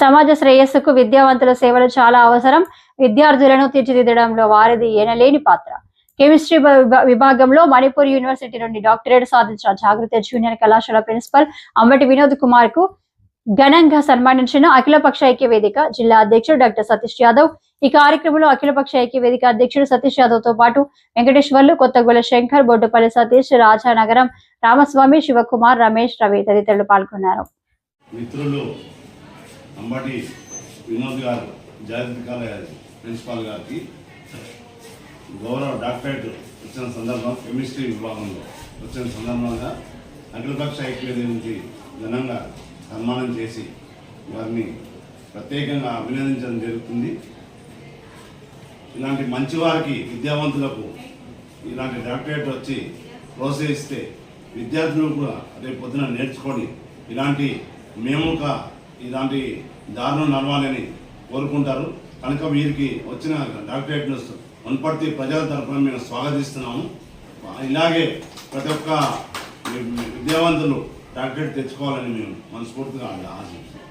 సమాజ శ్రేయస్సుకు విద్యావంతుల సేవలు చాలా అవసరం. విద్యార్థులను తీర్చిదిద్దడంలో వారిది ఎనలేని పాత్ర. కెమిస్ట్రీ విభాగంలో మణిపూర్ యూనివర్సిటీ నుండి డాక్టరేట్ సాధించిన జాగృత జూనియర్ కళాశాల ప్రిన్సిపల్ అంబటి వినోద్ కుమార్కు ఘనంగా సన్మానించిన అఖిలపక్ష ఐక్య వేదిక జిల్లా అధ్యక్షుడు డాక్టర్ సతీష్ యాదవ్. ఈ కార్యక్రమంలో అఖిలపక్ష ఐక్య వేదిక అధ్యక్షుడు సతీష్ యాదవ్తో పాటు వెంకటేశ్వర్లు కొత్తగొల్ల శంకర్ బొడ్డుపల్లి సతీష్ రాజానగరం రామస్వామి శివకుమార్ రమేష్ రవి తదితరులు పాల్గొన్నారు. మిత్రులు అంబటి వినోద్ గారు జాగ్రత్త కాలేజ్ ప్రిన్సిపాల్ గారికి గౌరవ డాక్టరేట్ వచ్చిన సందర్భం కెమిస్ట్రీ విభాగంలో వచ్చిన సందర్భంగా అఖిలపక్ష ఐక్యత నుంచి ఘనంగా సన్మానం చేసి వారిని ప్రత్యేకంగా అభినందించడం జరుగుతుంది. ఇలాంటి మంచి వారికి విద్యావంతులకు ఇలాంటి డాక్టరేట్ వచ్చి ప్రోత్సహిస్తే విద్యార్థులు కూడా రేపు పొద్దున నేర్చుకొని ఇలాంటి మేము ఒక ఇలాంటి దారుణం నడవాలని కోరుకుంటారు. కనుక వీరికి వచ్చిన డాక్టరేట్ను వనపర్తి ప్రజల తరఫున మేము స్వాగతిస్తున్నాము. ఇలాగే ప్రతి ఒక్క విద్యావంతులు డాక్టరేట్ తెచ్చుకోవాలని మేము మనస్ఫూర్తిగా ఆశిస్తున్నాం.